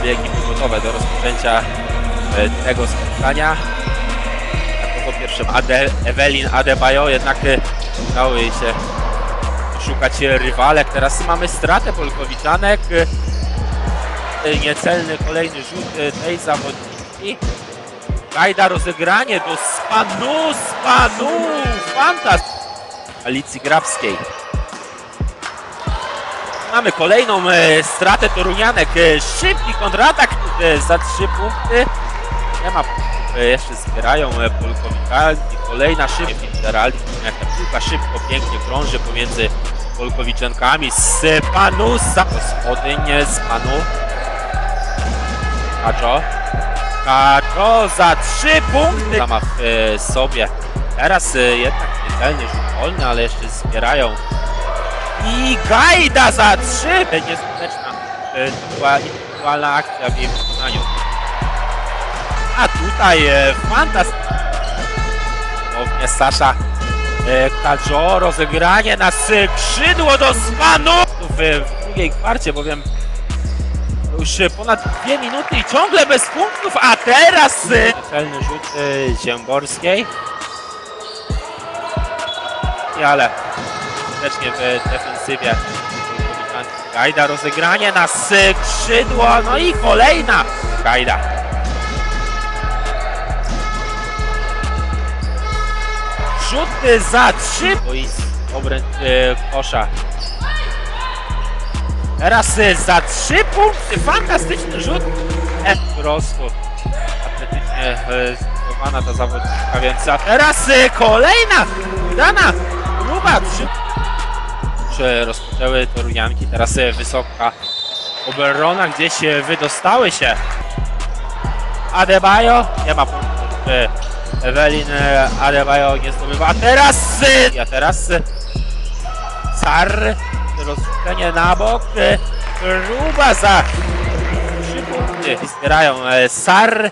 obie ekipy gotowe do rozpoczęcia e, tego spotkania. Jako pierwszym Ade, Ewelin Adebayo jednak e, udało jej się szukać rywalek. Teraz mamy stratę Polkowiczanek. E, Niecelny kolejny rzut tej zawodniczki. Gajda rozegranie do Spanu, Spanu, fantas Alicji Grabskiej. Mamy kolejną e, stratę Torunianek. E, szybki kontratak e, za trzy punkty. Nie ma jeszcze zbierają Polkowiczanki. Kolejna szybka Fitzgerald. Jak ta piłka szybko, pięknie krąży pomiędzy Polkowiczankami. Z Panusa. Gospodyń z Panu. Kaczo. Kaczo za trzy punkty. E, sobie. Teraz jednak niecelny rzut wolny, ale jeszcze zbierają i Gajda za trzy! Nieskuteczna. E, To była indywidualna akcja w jej wykonaniu. A tutaj e, fantastycznie. Ponownie Sasza e, Kadżo, rozegranie na skrzydło do Spanu! W, drugiej kwarcie, bowiem już e, ponad dwie minuty i ciągle bez punktów, a teraz e, celny rzut e. I ale skutecznie w defensywie. Gajda rozegranie na skrzydło, no i kolejna Gajda. Rzut za trzy boisk obręcz e, kosza. Teraz e, za trzy punkty, fantastyczny rzut. E, Rosło. Atletycznie e, ta zawodniczka, więc a teraz e, kolejna udana próba. Trzy rozpoczęły Torunianki. Teraz e, wysoka obrona gdzieś wydostały się. Adebayo nie ma punktów. e, Ewelin e, Adebayo nie zdobywa. A teraz e, a teraz Sar rozrzucenie na bok. Próba za trzy punkty. Zbierają Sar.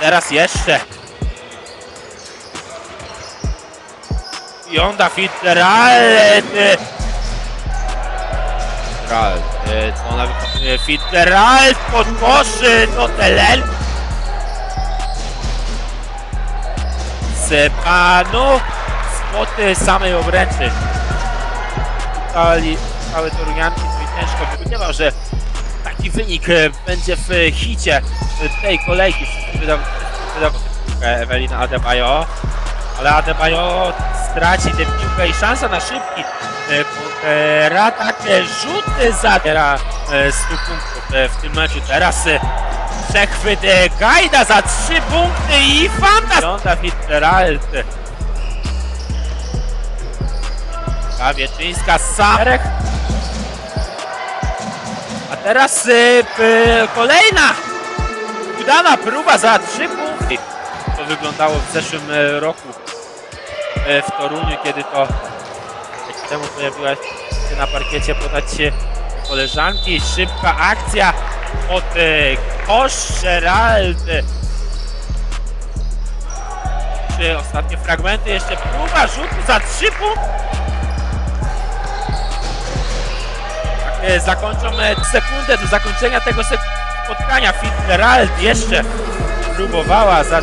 Teraz jeszcze Jonda Fitzgerald. Fitzgerald. e, Co ona wykonuje? Fitzgerald pod koszy do Telen. Z panu spod e, samej obręczy. Cali, całe Torunianki sobie ciężko wykonywał, że taki wynik e, będzie w e, hicie e, tej kolejki. Wszyscy wydał, wydał Ewelina Adebayo. Ale Adebayo straci tę piłkę i szansa na szybki e, e, rzuty zabiera e, 100 punktów e, w tym meczu. Teraz przechwyt Gajda za 3 punkty i fanta! Jonda Fitzgerald. Kawieczyńska, Sarek. A teraz kolejna udana próba za 3 punkty. To wyglądało w zeszłym e, roku e, w Toruniu, kiedy to temu pojawiła się na parkiecie podać się koleżanki. Szybka akcja od e, kosz Gerald. Trzy ostatnie fragmenty, jeszcze próba rzutu za trzy punkty. Tak, zakończą sekundę do zakończenia tego spotkania. Fitzgerald jeszcze próbowała za